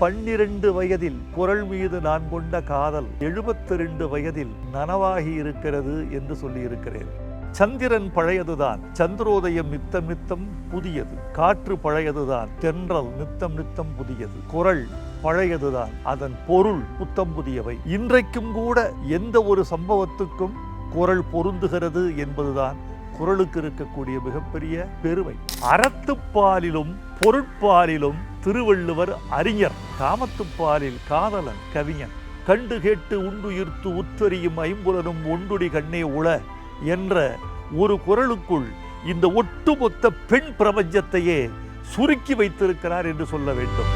பன்னிரண்டு வயதில் குரல் மீது நான் கொண்ட காதல் எழுபத்தி ரெண்டு வயதில் நனவாகி இருக்கிறது என்று சொல்லியிருக்கிறேன். சந்திரன் பழையதுதான் சந்திரோதயம் நித்தம் நித்தம் புதியது. காற்று பழையதுதான் தென்றல் நித்தம் நித்தம் புதியது. குரல் பழையதுதான் அதன் பொருள் புத்தம் புதியவை. இன்றைக்கும் கூட எந்த ஒரு சம்பவத்துக்கும் குரல் பொருந்துகிறது என்பதுதான் குரலுக்கு இருக்கக்கூடிய மிகப்பெரிய பெருமை. அறத்துப்பாலிலும் பொருட்பாலிலும் திருவள்ளுவர் அறிஞர் காமத்துப்பாலில் காதலன் கவிஞன். கண்டு கேட்டு உண்டுயிர்த்து உற்றறியும் ஐம்புலனும் ஒண்டுடி கண்ணே உள என்ற ஒரு குரலுக்குள் இந்த ஒட்டுமொத்த பெண் பிரபஞ்சத்தையே சுருக்கி வைத்திருக்கிறார் என்று சொல்ல வேண்டும்.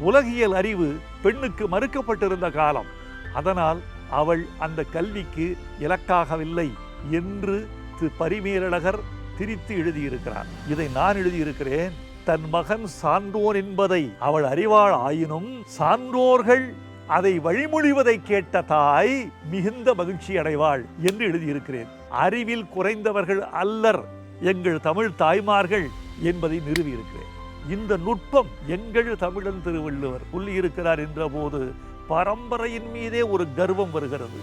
உலகியல் அறிவு பெண்ணுக்கு மறுக்கப்பட்டிருந்த காலம். அதனால் அவள் அந்த கல்விக்கு இலக்காகவில்லை என்று திரு பரிமேலழகர் திரித்து எழுதியிருக்கிறார். இதை நான் எழுதியிருக்கிறேன். தன் மகன் சான்றோன் என்பதை அவள் அறிவாள் ஆயினும் சான்றோர்கள் அதை வழிமொழிவதை கேட்ட தாய் மிகுந்த மகிழ்ச்சி அடைவாள் என்று எழுதியிருக்கிறேன். அறிவில் குறைந்தவர்கள் அல்லர் எங்கள் தமிழ் தாய்மார்கள் என்பதை நிறுவியிருக்கிறேன். இந்த நுட்பம் எங்கள் தமிழன் திருவள்ளுவர் சொல்லியிருக்கிறார் என்ற போது பரம்பரையின் மீதே ஒரு கர்வம் வருகிறது.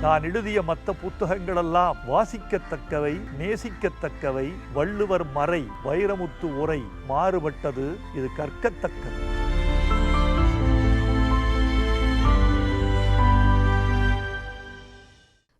நான் எழுதிய மற்ற புத்தகங்களெல்லாம் வாசிக்கத்தக்கவை நேசிக்கத்தக்கவை வள்ளுவர் மறை வைரமுத்து உரை மாறுபட்டது. இது கற்கத்தக்கது.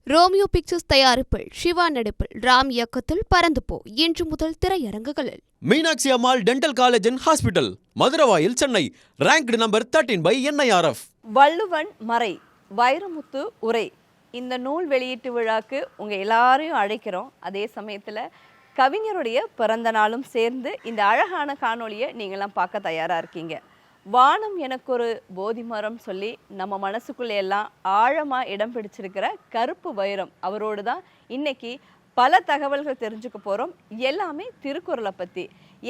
ரோமியோ பிக்சர்ஸ் தயாரிப்பில் சிவா நடிப்பில் ராம் இயக்கத்தில் பறந்து போ இன்று முதல் திரையரங்குகளில். Meenakshi Ammal dental college and hospital Maduravoyal Chennai. Ranked number thirteen by NIRF Valluvan மறை வைரமுத்து உரை இந்த நூல் வெளியீட்டு விழாக்கு உங்கள் எல்லாரையும் அழைக்கிறோம். அதே சமயத்தில் கவிஞருடைய பிறந்த நாளும் சேர்ந்து இந்த அழகான காணொளியை நீங்களாம் பார்க்க தயாராக இருக்கீங்க. வானம் எனக்கு ஒரு போதி மரம் சொல்லி நம்ம மனசுக்குள்ளே எல்லாம் ஆழமாக இடம் பிடிச்சிருக்கிற கருப்பு வைரம் அவரோடு தான் இன்னைக்கு பல தகவல்கள் தெரிஞ்சுக்க போகிறோம் எல்லாமே திருக்குறளை பற்றி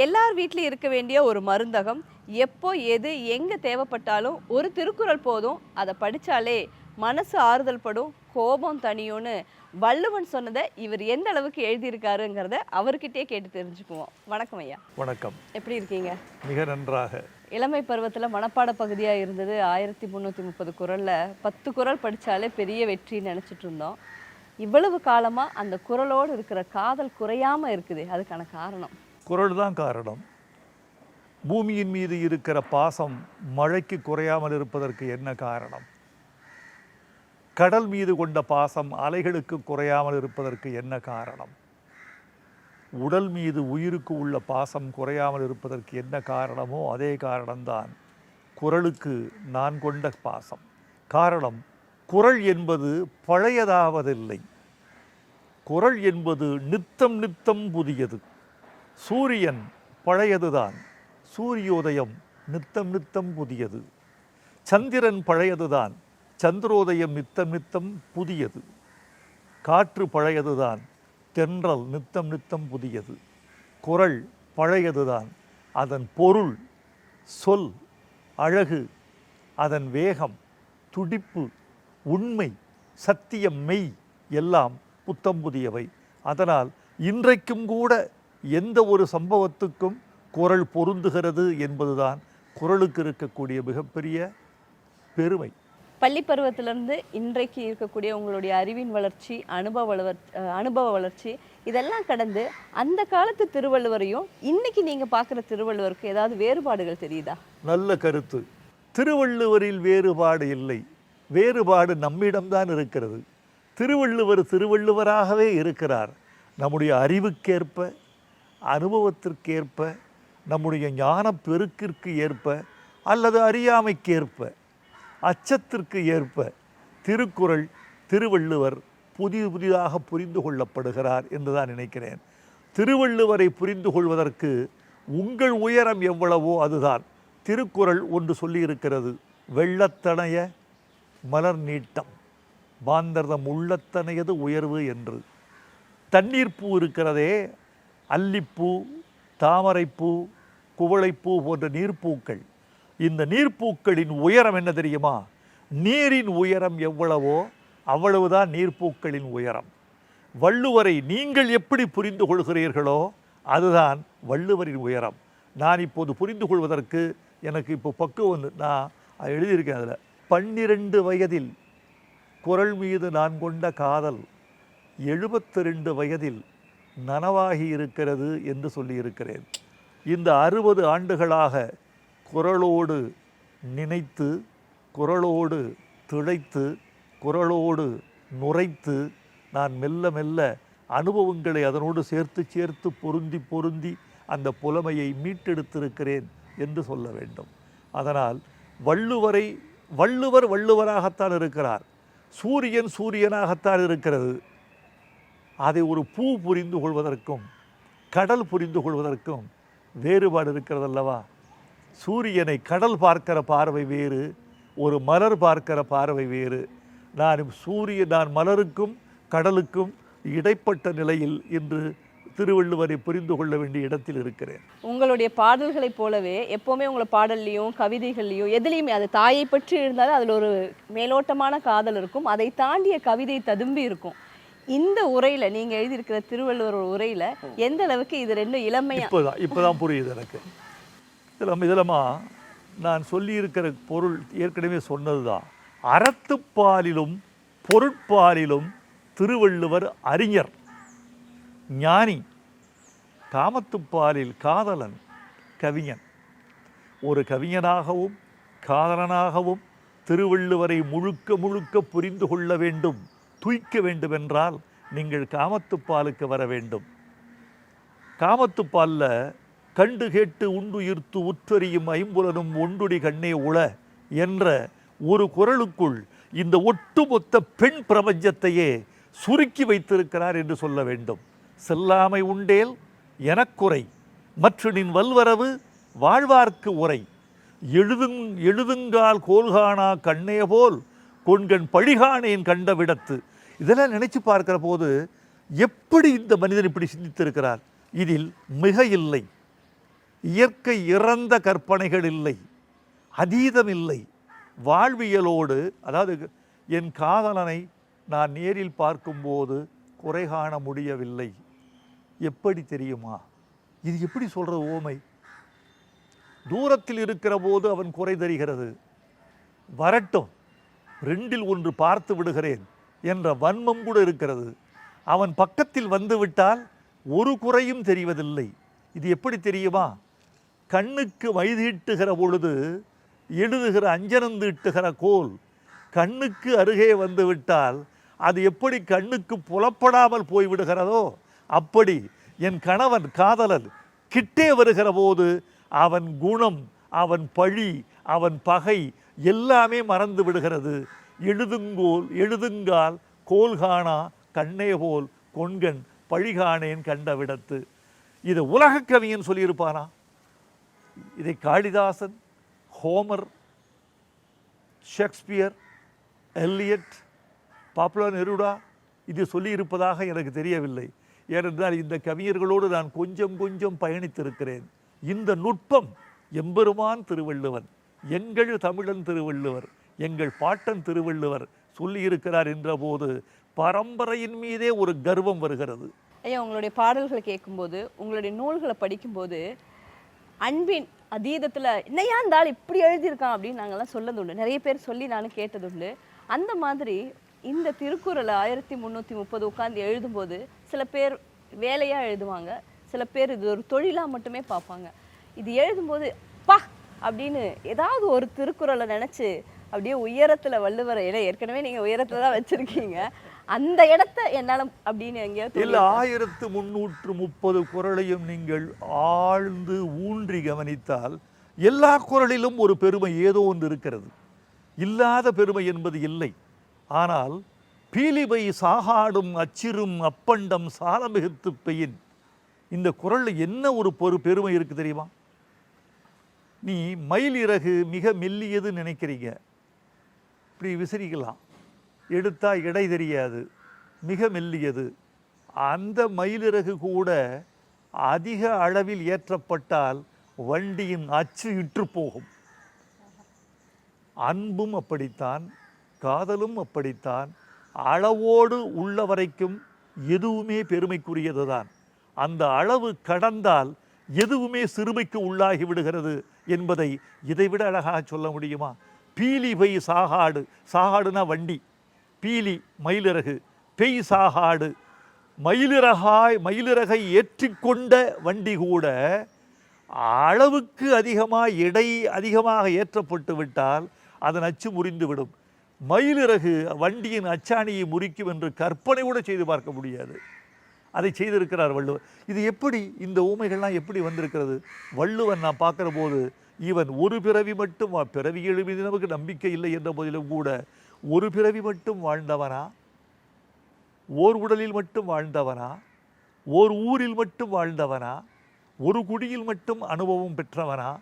எல்லார் வீட்லேயும் இருக்க வேண்டிய ஒரு மருந்தகம். எப்போ எது எங்கே தேவைப்பட்டாலும் ஒரு திருக்குறள் போதும். அதை படித்தாலே மனசு ஆறுதல் படும் கோபம் தனியும்னு வள்ளுவன் சொன்னதை இவர் எந்த அளவுக்கு எழுதியிருக்காருங்கிறத அவர்கிட்டயே கேட்டு தெரிஞ்சுக்குவோம். வணக்கம் ஐயா. வணக்கம். எப்படி இருக்கீங்க? மிக நன்றாக. இளமை பருவத்தில் மனப்பாட பகுதியாக இருந்தது. ஆயிரத்தி முந்நூற்றி முப்பது குரலில் பத்து குரல் படித்தாலே பெரிய வெற்றின்னு நினச்சிட்டு இருந்தோம். இவ்வளவு காலமாக அந்த குரலோடு இருக்கிற காதல் குறையாமல் இருக்குது. அதுக்கான காரணம்? குரல் தான் காரணம். பூமியின் மீது இருக்கிற பாசம் மழைக்கு குறையாமல் இருப்பதற்கு என்ன காரணம்? கடல் மீது கொண்ட பாசம் அலைகளுக்கு குறையாமல் இருப்பதற்கு என்ன காரணம்? உடல் மீது உயிருக்கு உள்ள பாசம் குறையாமல் இருப்பதற்கு என்ன காரணமோ அதே காரணம்தான். குரலுக்கு நான் கொண்ட பாசம். காரணம் குரல் என்பது பழையதாவதில்லை. குரல் என்பது நித்தம் நித்தம் புதியது. சூரியன் பழையதுதான். சூரியோதயம் நித்தம் நித்தம் புதியது. சந்திரன் பழையதுதான். சந்திரோதயம் நித்தம் நித்தம் புதியது. காற்று பழையதுதான் தென்றல் நித்தம் நித்தம் புதியது. குரல் பழையதுதான் அதன் பொருள் சொல் அழகு அதன் வேகம் துடிப்பு உண்மை சத்தியம் மெய் எல்லாம் புத்தம் புதியவை. அதனால் இன்றைக்கும் கூட எந்த ஒரு சம்பவத்துக்கும் குரல் பொருந்துகிறது என்பதுதான் குரலுக்கு இருக்கக்கூடிய மிகப்பெரிய பெருமை. பள்ளி பருவத்திலேருந்து இன்றைக்கு இருக்கக்கூடிய உங்களுடைய அறிவின் வளர்ச்சி அனுபவ வளர் அனுபவ வளர்ச்சி இதெல்லாம் கடந்து அந்த காலத்து திருவள்ளுவரையும் இன்னைக்கு நீங்கள் பார்க்குற திருவள்ளுவருக்கு ஏதாவது வேறுபாடுகள் தெரியுதா? நல்ல கருத்து. திருவள்ளுவரில் வேறுபாடு இல்லை. வேறுபாடு நம்மிடம்தான் இருக்கிறது. திருவள்ளுவர் திருவள்ளுவராகவே இருக்கிறார். நம்முடைய அறிவுக்கேற்ப அனுபவத்திற்கேற்ப நம்முடைய ஞான பெருக்கிற்கு ஏற்ப அல்லது அறியாமைக்கேற்ப அச்சத்திற்கு ஏற்ப திருக்குறள் திருவள்ளுவர் புதிது புதிதாக புரிந்து கொள்ளப்படுகிறார் என்று தான் நினைக்கிறேன். திருவள்ளுவரை புரிந்து கொள்வதற்கு உங்கள் உயரம் எவ்வளவோ அதுதான். திருக்குறள் ஒன்று சொல்லியிருக்கிறது வெள்ளத்தனைய மலர் நீட்டம் பாந்தர்தம் உள்ளத்தனையது உயர்வு என்று. தண்ணீர் பூ இருக்கிறதே அல்லிப்பூ தாமரைப்பூ குவளைப்பூ போன்ற நீர்ப்பூக்கள். இந்த நீர்ப்பூக்களின் உயரம் என்ன தெரியுமா? நீரின் உயரம் எவ்வளவோ அவ்வளவுதான் நீர்ப்பூக்களின் உயரம். வள்ளுவரை நீங்கள் எப்படி புரிந்து கொள்கிறீர்களோ அதுதான் வள்ளுவரின் உயரம். நான் இப்போது புரிந்து கொள்வதற்கு எனக்கு இப்போ பக்குவம் வந்து நான் எழுதியிருக்கேன் அதில் பன்னிரண்டு வயதில் குரல் மீது நான் கொண்ட காதல் எழுபத்தி ரெண்டு வயதில் நனவாகி இருக்கிறது என்று சொல்லியிருக்கிறேன். இந்த அறுபது ஆண்டுகளாக குரலோடு நினைத்து குரலோடு திளைத்து குரலோடு நுரைத்து நான் மெல்ல மெல்ல அனுபவங்களை அதனோடு சேர்த்து சேர்த்து பொருந்தி பொருந்தி அந்த புலமையை மீட்டெடுத்திருக்கிறேன் என்று சொல்ல வேண்டும். அதனால் வள்ளுவரை வள்ளுவர் வள்ளுவராகத்தான் இருக்கிறார். சூரியன் சூரியனாகத்தான் இருக்கிறது. அதை ஒரு பூ புரிந்து கொள்வதற்கும் கடல் புரிந்து கொள்வதற்கும் வேறுபாடு இருக்கிறதல்லவா? சூரியனை கடல் பார்க்கிற பார்வை வேறு ஒரு மலர் பார்க்கிற பார்வை வேறு. நான் சூரிய நான் மலருக்கும் கடலுக்கும் இடைப்பட்ட நிலையில் இன்று திருவள்ளுவரை புரிந்து கொள்ள வேண்டிய இடத்தில் இருக்கிறேன். உங்களுடைய பாடல்களைப் போலவே எப்போவுமே உங்களை பாடல்லையும் கவிதைகள்லையும் எதுலேயுமே அது தாயை பற்றி இருந்தாலும் அதில் ஒரு மேலோட்டமான காதல் இருக்கும். அதை தாண்டிய கவிதை ததும்பி இருக்கும். இந்த உரையில நீங்க எழுதியிருக்கிற திருவள்ளுவர் உரையில எந்த அளவுக்கு இது ரெண்டும் இளமையா இப்போதான் இப்போதான் புரியுது எனக்கு. இதில் இதிலமா நான் சொல்லியிருக்கிற பொருள் ஏற்கனவே சொன்னது தான் அறத்துப்பாலிலும் பொருட்பாலிலும் திருவள்ளுவர் அறிஞர். ஞானி காமத்துப்பாலில் காதலன் கவிஞன். ஒரு கவிஞனாகவும் காதலனாகவும் திருவள்ளுவரை முழுக்க முழுக்க புரிந்து கொள்ள வேண்டும் துய்க்க வேண்டுமென்றால் நீங்கள் காமத்துப்பாலுக்கு வர வேண்டும். காமத்துப்பாலில் கண்டு கேட்டு உண்டுயிர்த்து உற்றறியும் ஐம்புலனும் ஒண்டுடி கண்ணே உள என்ற ஒரு குரலுக்குள் இந்த ஒட்டுமொத்த பெண் பிரபஞ்சத்தையே சுருக்கி வைத்திருக்கிறார் என்று சொல்ல வேண்டும். செல்லாமை உண்டேல் எனக்குறை மற்ற நின் வல்வரவு வாழ்வார்க்கு உரை எழுதுங் எழுதுங்கால் கோல்கானா கண்ணே போல் கொண்கண் பழிகானேன் கண்ட விடத்து. இதெல்லாம் நினைச்சு பார்க்கிற போது எப்படி இந்த மனிதன் இப்படி சிந்தித்திருக்கிறார்? இதில் மிக இல்லை. இயற்கை இறந்த கற்பனைகள் இல்லை அதீதம் இல்லை. வாழ்வியலோடு அதாவது என் காதலனை நான் நேரில் பார்க்கும்போது குறை காண முடியவில்லை. எப்படி தெரியுமா? இது எப்படி சொல்கிறது ஓமை? தூரத்தில் இருக்கிற போது அவன் குறை தெரிகிறது. வரட்டும் ரெண்டில் ஒன்று பார்த்து விடுகிறேன் என்ற வன்மம் கூட இருக்கிறது. அவன் பக்கத்தில் வந்துவிட்டால் ஒரு குறையும் தெரிவதில்லை. இது எப்படி தெரியுமா? கண்ணுக்கு வயதீட்டுகிற பொழுது எழுதுகிற அஞ்சனந்தீட்டுகிற கோல் கண்ணுக்கு அருகே வந்துவிட்டால் அது எப்படி கண்ணுக்கு புலப்படாமல் போய்விடுகிறதோ அப்படி என் கணவன் காதலன் கிட்டே வருகிற போது அவன் குணம் அவன் பழி அவன் பகை எல்லாமே மறந்து விடுகிறது. எழுதுங்கோல் எழுதுங்கால் கோல்கானா கண்ணே போல் கொண்கண் பழிகாணேன் கண்ட விடத்து. இது உலகக் கவிஞன் சொல்லியிருப்பானா? இதை Kalidasan Homer Shakespeare Eliot Pablo Neruda இது சொல்லியிருப்பதாக எனக்கு தெரியவில்லை. ஏனென்றால் இந்த கவிஞர்களோடு நான் கொஞ்சம் கொஞ்சம் பயணித்திருக்கிறேன். இந்த நுட்பம் எம்பெருமான் திருவள்ளுவன் எங்கள் தமிழன் திருவள்ளுவர் எங்கள் பாட்டன் திருவள்ளுவர் சொல்லியிருக்கிறார் என்றபோது பரம்பரையின் மீதே ஒரு கர்வம் வருகிறது. ஐயா உங்களுடைய பாடல்களை கேட்கும்போது உங்களுடைய நூல்களை படிக்கும்போது அன்பின் அதீதத்தில் என்னையா இந்த ஆள் இப்படி எழுதியிருக்கான்? அப்படின்னு நாங்கள்லாம் சொல்லது உண்டு நிறைய பேர் சொல்லி நானும் கேட்டதுண்டு. அந்த மாதிரி இந்த திருக்குறளை ஆயிரத்தி முந்நூற்றி முப்பது உட்காந்து எழுதும்போது சில பேர் வேலையாக எழுதுவாங்க சில பேர் இது ஒரு தொழிலாக மட்டுமே பார்ப்பாங்க. இது எழுதும்போது பா! அப்படின்னு ஏதாவது ஒரு திருக்குறளை நினச்சி அப்படியே உயரத்தில் வள்ளுவரை ஏன்னா ஏற்கனவே நீங்கள் உயரத்தில் தான் வச்சுருக்கீங்க. அந்த இடத்த என்னால அப்படின்னு எங்கேயாவது இல்ல ஆயிரத்து முன்னூற்று முப்பது குரலையும் நீங்கள் ஆழ்ந்து ஊன்றி கவனித்தால் எல்லா குரலிலும் ஒரு பெருமை ஏதோ ஒன்று இருக்கிறது. இல்லாத பெருமை என்பது இல்லை. ஆனால் பீலிபை சாகாடும் அச்சிரும் அப்பண்டம் சாலமிகுத்து பெயின். இந்த குரல்ல என்ன ஒரு பொறு பெருமை இருக்கு தெரியுமா? நீ மயில் இறகு மிக மெல்லியது நினைக்கிறீங்க. இப்படி விசிறிக்கலாம். எடுத்தால் இடை தெரியாது. மிக மெல்லியது. அந்த மயிலிறகு கூட அதிக அளவில் ஏற்றப்பட்டால் வண்டியின் அச்சு இற்று போகும். அன்பும் அப்படித்தான் காதலும் அப்படித்தான் அளவோடு உள்ள வரைக்கும் எதுவுமே பெருமைக்குரியது தான் அந்த அளவு கடந்தால் எதுவுமே சிறுமைக்கு உள்ளாகி விடுகிறது என்பதை இதைவிட அழகாக சொல்ல முடியுமா? பீலிபை சாகாடு. சாகாடுனா வண்டி. பீலி மயிலிறகு பெய் சாகாடு மயிலிறகாய் மயிலிறகை ஏற்றிக்கொண்ட வண்டி கூட அளவுக்கு அதிகமாக எடை அதிகமாக ஏற்றப்பட்டு விட்டால் அதன் அச்சு முறிந்துவிடும். மயிலிறகு வண்டியின் அச்சாணியை முறிக்கும் என்று கற்பனை கூட செய்து பார்க்க முடியாது. அதை செய்திருக்கிறார் வள்ளுவர். இது எப்படி இந்த ஊமைகள்லாம் எப்படி வந்திருக்கிறது? வள்ளுவன் நான் பார்க்குற போது இவன் ஒரு பிறவி மட்டும் பிறவி எழுதி நமக்கு நம்பிக்கை இல்லை என்ற போதிலும் கூட ஒரு பிறவி மட்டும் வாழ்ந்தவனா? ஓர் உடலில் மட்டும் வாழ்ந்தவனா? ஓர் ஊரில் மட்டும் வாழ்ந்தவனா? ஒரு குடியில் மட்டும் அனுபவம் பெற்றவனா?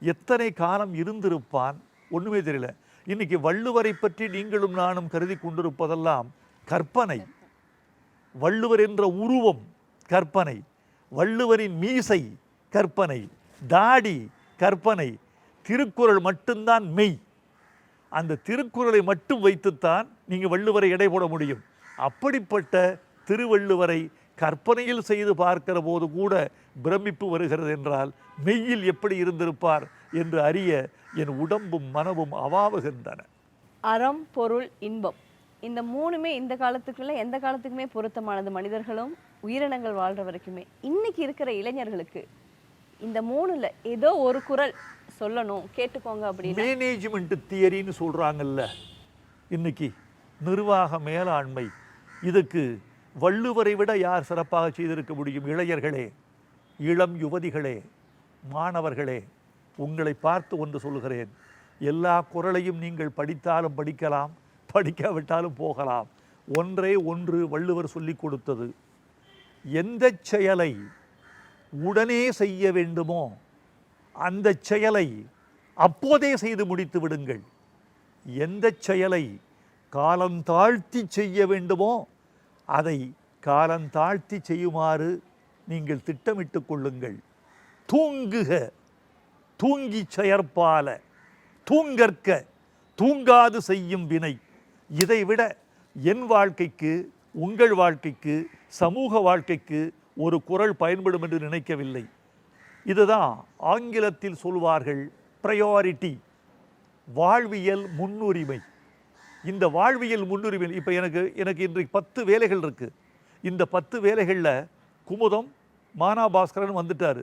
எத்தனை காலம் இருந்திருப்பான்? ஒன்றுமே தெரியல. இன்னைக்கு வள்ளுவரை பற்றி நீங்களும் நானும் கருதி கொண்டிருப்பதெல்லாம் கற்பனை. வள்ளுவர் என்ற உருவம் கற்பனை. வள்ளுவரின் மீசை கற்பனை. தாடி கற்பனை. திருக்குறள் மட்டும்தான் மெய். அந்த திருக்குறளை மட்டும் வைத்துத்தான் நீங்கள் வள்ளுவரை எடை போட முடியும். அப்படிப்பட்ட திருவள்ளுவரை கற்பனையில் செய்து பார்க்கிற போது கூட பிரமிப்பு வருகிறது என்றால் மெய்யில் எப்படி இருந்திருப்பார் என்று அறிய என் உடம்பும் மனமும் அவாவுகின்றன. அறம் பொருள் இன்பம். இந்த மூணுமே இந்த காலத்துக்குள்ள எந்த காலத்துக்குமே பொருத்தமானது. மனிதர்களும் உயிரினங்கள் வாழ்ற வரைக்குமே. இன்னைக்கு இருக்கிற இளைஞர்களுக்கு இந்த மூணுல ஏதோ ஒரு குரல் சொல்லணும் கேட்டுக்கோங்க அப்படின்னு. மேனேஜ்மெண்ட் தியரின்னு சொல்கிறாங்கல்ல இன்னைக்கு நிர்வாக மேலாண்மை இதுக்கு வள்ளுவரை விட யார் சிறப்பாக செய்திருக்க முடியும்? இளைஞர்களே இளம் யுவதிகளே மாணவர்களே உங்களை பார்த்து ஒன்று சொல்கிறேன் எல்லா குரலையும் நீங்கள் படித்தாலும் படிக்கலாம் படிக்காவிட்டாலும் போகலாம். ஒன்றே ஒன்று வள்ளுவர் சொல்லிக் கொடுத்தது. எந்த செயலை உடனே செய்ய வேண்டுமோ அந்த செயலை அப்போதே செய்து முடித்து விடுங்கள். எந்த செயலை காலந்தாழ்த்தி செய்ய வேண்டுமோ அதை காலந்தாழ்த்தி செய்யுமாறு நீங்கள் திட்டமிட்டு கொள்ளுங்கள். தூங்குக தூங்கி செயற்பால தூங்கற்க தூங்காது செய்யும் வினை. இதைவிட என் வாழ்க்கைக்கு உங்கள் வாழ்க்கைக்கு சமூக வாழ்க்கைக்கு ஒரு குரல் பயன்படும் என்று நினைக்கவில்லை. இதுதான் ஆங்கிலத்தில் சொல்வார்கள் ப்ரையாரிட்டி வாழ்வியல் முன்னுரிமை. இந்த வாழ்வியல் முன்னுரிமை இப்போ எனக்கு எனக்கு இன்றைக்கு பத்து வேலைகள் இருக்குது இந்த பத்து வேலைகளில் குமுதம் மானாபாஸ்கரன் வந்துட்டார்.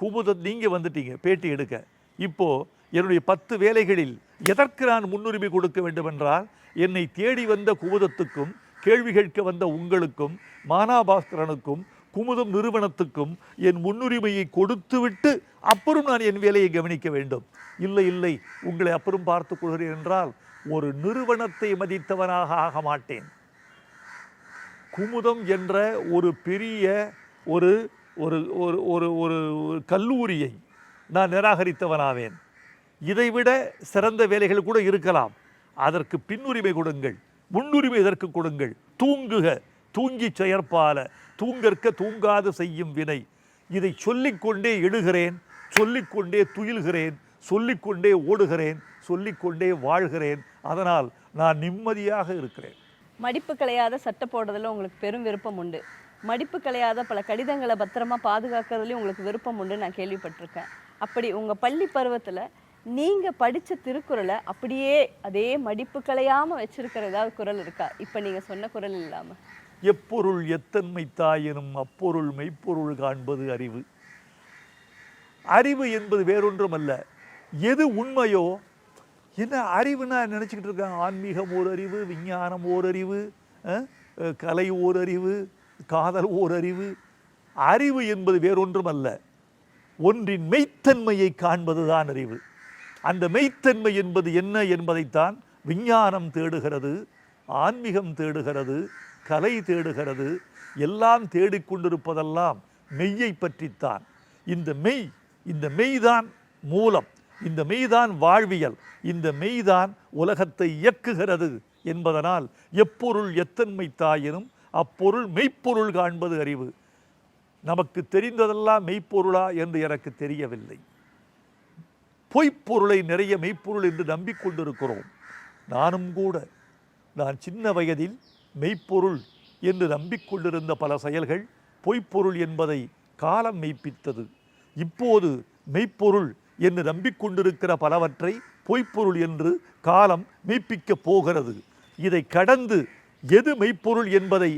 குமுதம் நீங்கள் வந்துட்டீங்க பேட்டி எடுக்க. இப்போ என்னுடைய பத்து வேலைகளில் எதற்கு நான் முன்னுரிமை கொடுக்க வேண்டுமென்றால் என்னை தேடி வந்த குமுதத்துக்கும் கேள்வி கேட்க வந்த உங்களுக்கும் மானாபாஸ்கரனுக்கும் குமுதம் நிறுவனத்துக்கும் என் முன்னுரிமையை கொடுத்துவிட்டு அப்புறம் நான் என் வேலையை கவனிக்க வேண்டும். இல்லை இல்லை உங்களை அப்புறம் பார்த்துக் கொள்கிறேன் என்றால் ஒரு நிறுவனத்தை மதித்தவனாக ஆக மாட்டேன். குமுதம் என்ற ஒரு பெரிய ஒரு ஒரு ஒரு ஒரு ஒரு ஒரு கல்லூரியை நான் நிராகரித்தவனாவேன். இதைவிட சிறந்த வேலைகள் கூட இருக்கலாம். அதற்கு பின்னுரிமை கொடுங்கள் முன்னுரிமை இதற்கு கொடுங்கள். தூங்குக தூங்கி செயற்பால தூங்கற்க தூங்காது செய்யும் வினை. இதை சொல்லிக்கொண்டே எழுகிறேன் சொல்லிக்கொண்டே துயில்கிறேன் சொல்லிக்கொண்டே ஓடுகிறேன் சொல்லிக்கொண்டே வாழ்கிறேன். அதனால் நான் நிம்மதியாக இருக்கிறேன். மடிப்பு கலையாத சட்டை போடுறதுல உங்களுக்கு பெரும் விருப்பம் உண்டு. மடிப்பு கலையாத பல கடிதங்களை பத்திரமா பாதுகாக்கிறதுலையும் உங்களுக்கு விருப்பம் உண்டு நான் கேள்விப்பட்டிருக்கேன். அப்படி உங்க பள்ளி பருவத்துல நீங்க படிச்ச திருக்குறளை அப்படியே அதே மடிப்பு கலையாம வச்சிருக்கிற ஏதாவது குரல் இருக்கா? இப்ப நீங்க சொன்ன குரல் இல்லாமல் எப்பொருள் எத்தன்மை தாயினும் அப்பொருள் மெய்ப்பொருள் காண்பது அறிவு. அறிவு என்பது வேறொன்றும் அல்ல எது உண்மையோ என்ன அறிவுனா நினச்சிக்கிட்டு இருக்காங்க. ஆன்மீகம் ஓர் அறிவு விஞ்ஞானம் ஓர் அறிவு கலை ஓர் அறிவு காதல் ஓர் அறிவு அறிவு என்பது வேறொன்றும் அல்ல ஒன்றின் மெய்த்தன்மையை காண்பதுதான் அறிவு. அந்த மெய்த்தன்மை என்பது என்ன என்பதைத்தான் விஞ்ஞானம் தேடுகிறது ஆன்மீகம் தேடுகிறது கலை தேடுகிறது எல்லாம் தேடிக்கொண்டிருப்பதெல்லாம் மெய்யை பற்றித்தான். இந்த மெய் இந்த மெய்தான் மூலம் இந்த மெய்தான் வாழ்வியல் இந்த மெய்தான் உலகத்தை இயக்குகிறது என்பதனால் எப்பொருள் எத்தன்மை தாயினும் அப்பொருள் மெய்ப்பொருள் காண்பது அறிவு. நமக்கு தெரிந்ததெல்லாம் மெய்ப்பொருளா என்று எனக்கு தெரியவில்லை. பொய்ப்பொருளை நிறைய மெய்ப்பொருள் என்று நம்பிக்கொண்டிருக்கிறோம். நானும் கூட நான் சின்ன வயதில் மெய்ப்பொருள் என்று நம்பிக்கொண்டிருந்த பல செயல்கள் பொய்ப்பொருள் என்பதை காலம் மெய்ப்பித்தது. இப்போது மெய்ப்பொருள் என்று நம்பிக்கொண்டிருக்கிற பலவற்றை பொய்ப்பொருள் என்று காலம் மெய்ப்பிக்கப் போகிறது. இதை கடந்து எது மெய்ப்பொருள் என்பதை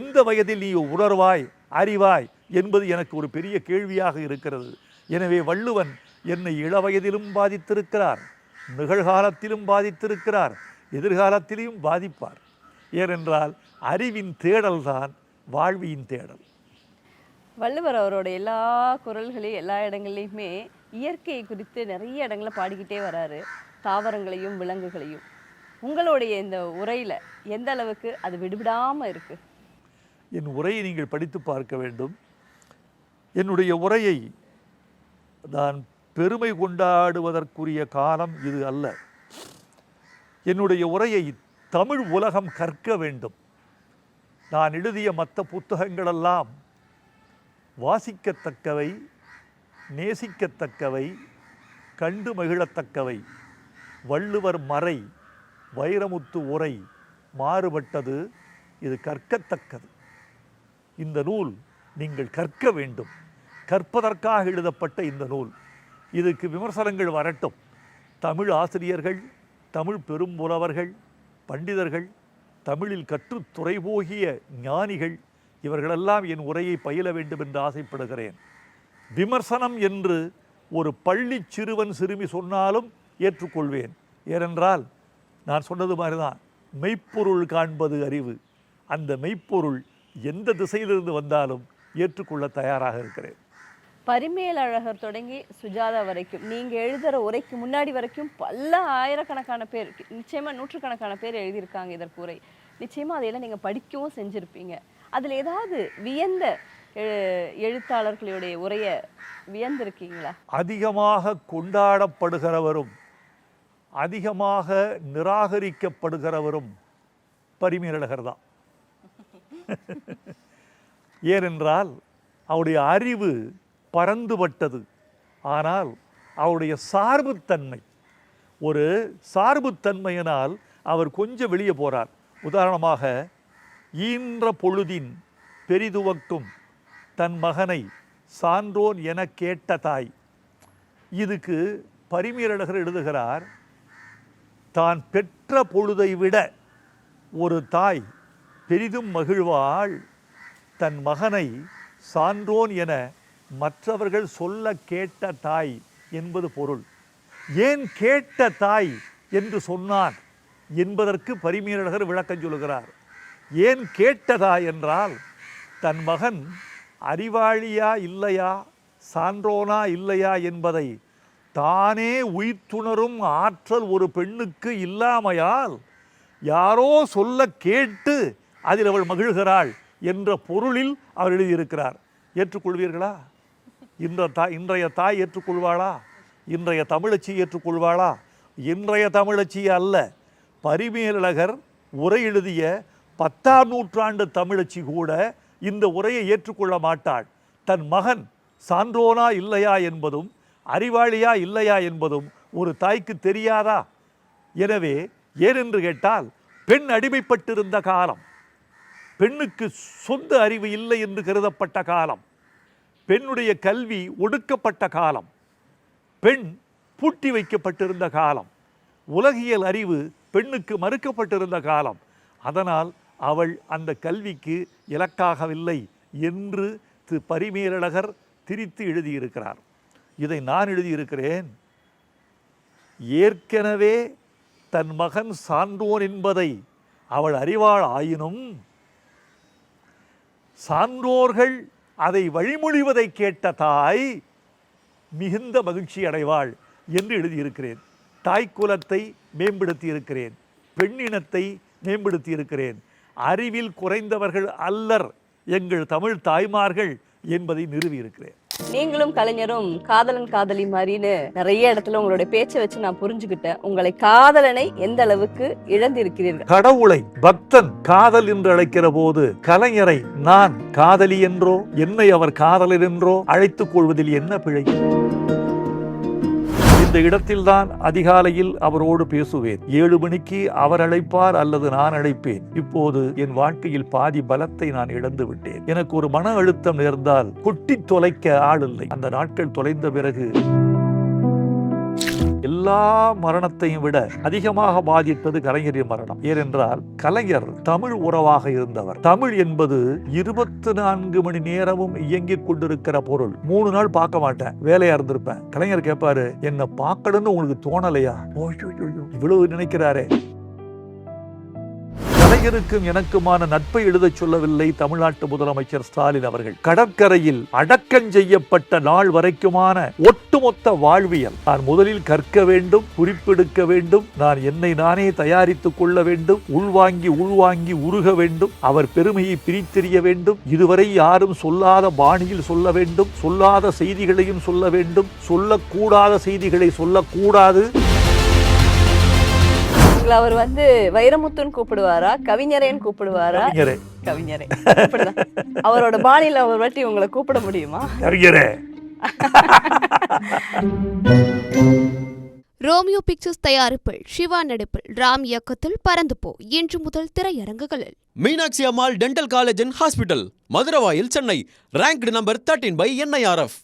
எந்த வயதில் நீ உணர்வாய் அறிவாய் என்பது எனக்கு ஒரு பெரிய கேள்வியாக இருக்கிறது. எனவே வள்ளுவன் என்னை இளவயதிலும் பாதித்திருக்கிறார் நிகழ்காலத்திலும் பாதித்திருக்கிறார் எதிர்காலத்திலையும் பாதிப்பார். ஏனென்றால் அறிவின் தேடல்தான் வாழ்வின் தேடல். வள்ளுவர் அவரோட எல்லா குரல்களையும் எல்லா இடங்கள்லையுமே இயற்கையை குறித்து நிறைய இடங்களை பாடிக்கிட்டே வராரு. தாவரங்களையும் விலங்குகளையும். உங்களுடைய இந்த உரையில எந்த அளவுக்கு அது விடுபடாம இருக்கு? என் உரையை நீங்கள் படித்து பார்க்க வேண்டும். என்னுடைய உரையை நான் பெருமை கொண்டாடுவதற்குரிய காலம் இது அல்ல. என்னுடைய உரையை தமிழ் உலகம் கற்க வேண்டும். நான் எழுதிய மற்ற புத்தகங்களெல்லாம் வாசிக்கத்தக்கவை நேசிக்கத்தக்கவை கண்டு மகிழத்தக்கவை. வள்ளுவர் மறை வைரமுத்து உரை மாறுபட்டது இது கற்கத்தக்கது. இந்த நூல் நீங்கள் கற்க வேண்டும். கற்பதற்காக எழுதப்பட்ட இந்த நூல். இதுக்கு விமர்சனங்கள் வரட்டும். தமிழ் ஆசிரியர்கள் தமிழ் பெரும் புலவர்கள் பண்டிதர்கள் தமிழில் கற்று துறைபோகிய ஞானிகள் இவர்களெல்லாம் என் உரையை பயில வேண்டும் என்று ஆசைப்படுகிறேன். விமர்சனம் என்று ஒரு பள்ளி சிறுவன் சிறுமி சொன்னாலும் ஏற்றுக்கொள்வேன். ஏனென்றால் நான் சொன்னது மாதிரி தான் மெய்ப்பொருள் காண்பது அறிவு. அந்த மெய்ப்பொருள் எந்த திசையிலிருந்து வந்தாலும் ஏற்றுக்கொள்ள தயாராக இருக்கிறேன். பரிமேலழகர் தொடங்கி சுஜாதா வரைக்கும். நீங்கள் எழுதுகிற உரைக்கு முன்னாடி வரைக்கும் பல ஆயிரக்கணக்கான பேர் நிச்சயமாக நூற்றுக்கணக்கான பேர் எழுதியிருக்காங்க இதற்கு உரை. நிச்சயமாக அதையெல்லாம் நீங்கள் படிக்கவும் செஞ்சுருப்பீங்க. அதில் ஏதாவது வியந்த எழுத்தாளர்களுடைய உரைய வியந்திருக்கீங்களா? அதிகமாக கொண்டாடப்படுகிறவரும் அதிகமாக நிராகரிக்கப்படுகிறவரும் பரிமேலழகர் தான். ஏனென்றால் அவருடைய அறிவு பறந்துபட்டது ஆனால் அவருடைய சார்புத்தன்மை ஒரு சார்புத்தன்மையினால் அவர் கொஞ்சம் வெளியே போகிறார் உதாரணமாக ஈன்ற பொழுதின் பெரிதுவக்கும் தன் மகனை சான்றோன் என கேட்ட தாய். இதுக்கு பரிமீரழகர் எழுதுகிறார் தான் பெற்ற பொழுதை விட ஒரு தாய் பெரிதும் மகிழ்வாள். தன் மகனை சான்றோன் என மற்றவர்கள் சொல்ல கேட்ட தாய் என்பது பொருள். ஏன் கேட்ட தாய் என்று சொன்னான் என்பதற்கு பரிமீரழகர் விளக்கம் சொல்லுகிறார். ஏன் கேட்டதா என்றால் தன் மகன் அறிவாளியா இல்லையா சான்றோனா இல்லையா என்பதை தானே உயிர்த்துணரும் ஆற்றல் ஒரு பெண்ணுக்கு இல்லாமையால் யாரோ சொல்ல கேட்டு அதில் அவள் மகிழ்கிறாள் என்ற பொருளில் அவர் எழுதியிருக்கிறார். ஏற்றுக்கொள்வீர்களா? இன்ற தாய் இன்றைய தாய் ஏற்றுக்கொள்வாளா? இன்றைய தமிழச்சி ஏற்றுக்கொள்வாளா? இன்றைய தமிழச்சி அல்ல. பரிமேலழகர் உரை எழுதிய பத்தாம் நூற்றாண்டு தமிழச்சி கூட இந்த உரையை ஏற்றுக்கொள்ள மாட்டாள். தன் மகன் சான்றோனா இல்லையா என்பதும் அறிவாளியா இல்லையா என்பதும் ஒரு தாய்க்கு தெரியாதா? எனவே ஏனென்று கேட்டால் பெண் அடிமைப்பட்டிருந்த காலம் பெண்ணுக்கு சொந்த அறிவு இல்லை என்று கருதப்பட்ட காலம். பெண்ணுடைய கல்வி ஒடுக்கப்பட்ட காலம். பெண் பூட்டி வைக்கப்பட்டிருந்த காலம். உலகியல் அறிவு பெண்ணுக்கு மறுக்கப்பட்டிருந்த காலம். அதனால் அவள் அந்த கல்விக்கு இலக்காகவில்லை என்று திரு பரிமேலழகர் திரித்து எழுதியிருக்கிறார். இதை நான் எழுதியிருக்கிறேன். ஏற்கனவே தன் மகன் சான்றோன் என்பதை அவள் அறிவாள் ஆயினும் சான்றோர்கள் அதை வழிமொழிவதை கேட்ட தாய் மிகுந்த மகிழ்ச்சி அடைவாள் என்று எழுதியிருக்கிறேன். தாய்க்குலத்தை மேம்படுத்தி இருக்கிறேன் பெண்ணினத்தை மேம்படுத்தி இருக்கிறேன் அறிவில் குறைந்தவர்கள் அல்லர் எங்கள் தமிழ் தாய்மார்கள் என்பதை நிறுவியிருக்கிறேன். நீங்களும் கலைஞரும் காதலன் காதலி மாதிரின்னு நிறைய இடத்துல உங்களுடைய பேச்சை வச்சு நான் புரிஞ்சுக்கிட்டேன். உங்களை காதலனை எந்த அளவுக்கு இழந்திருக்கிறீர்கள்? கடவுளை பக்தன் காதல் என்று அழைக்கிற போது கலைஞரை நான் காதலி என்றோ என்னை அவர் காதலர் என்றோ அழைத்துக் கொள்வதில் என்ன பிழை? இந்த இடத்தில்தான் அதிகாலையில் அவரோடு பேசுவேன். ஏழு மணிக்கு அவர் அழைப்பார் அல்லது நான் அழைப்பேன். இப்போது என் வாழ்க்கையில் பாதி பலத்தை நான் இழந்து விட்டேன். எனக்கு ஒரு மன அழுத்தம் நேர்ந்தால் கொட்டி தொலைக்க ஆள் இல்லை. அந்த நாட்கள் தொலைந்த பிறகு எல்லா மரணத்தையும் விட அதிகமாக பாதித்தது கலைஞரின் மரணம். ஏனென்றால் கலைஞர் தமிழ் உறவாக இருந்தவர். தமிழ் என்பது இருபத்தி நான்கு மணி நேரமும் இயங்கிக் கொண்டிருக்கிற பொருள். மூணு நாள் பார்க்க மாட்டேன் வேலையா இருந்திருப்பேன். கலைஞர் கேட்பாரு என்ன பார்க்கணும்னு உங்களுக்கு தோணலையா? இவ்வளவு நினைக்கிறாரே. கலைஞருக்கும் எனக்குமான நட்பை எழுதச் சொல்லவில்லை தமிழ்நாட்டு முதலமைச்சர் ஸ்டாலின் அவர்கள். கடற்கரையில் அடக்கம் செய்யப்பட்ட நாள் வரைக்குமான ஒட்டுமொத்த வாழ்வியல் நான் முதலில் கற்க வேண்டும் குறிப்பெடுக்க வேண்டும் நான் என்னை நானே தயாரித்துக் கொள்ள வேண்டும் உள்வாங்கி உள்வாங்கி உருக வேண்டும் அவர் பெருமையை பிரித்தெறிய வேண்டும் இதுவரை யாரும் சொல்லாத பாணியில் சொல்ல வேண்டும் சொல்லாத செய்திகளையும் சொல்ல வேண்டும் சொல்லக்கூடாத செய்திகளை சொல்லக்கூடாது. உங்களை அவர் வந்து வைரமுத்துன்னு கூப்பிடுவாரா கவிஞரேன்னு கூப்பிடுவாரா? கவிஞரே. அவரோட பாணியில ஒரு வாட்டி உங்களை கூப்பிட முடியுமா? கவிஞரே. ரோமியோ பிக்சர்ஸ் தயாரிப்பில் சிவா நடிப்பில் ராம் இயக்கத்தில் பறந்து போ. இன்று முதல் திரையரங்குகளில். Meenakshi Ammal dental college and hospital Maduravoyal Chennai. Ranked number thirteen by NIRF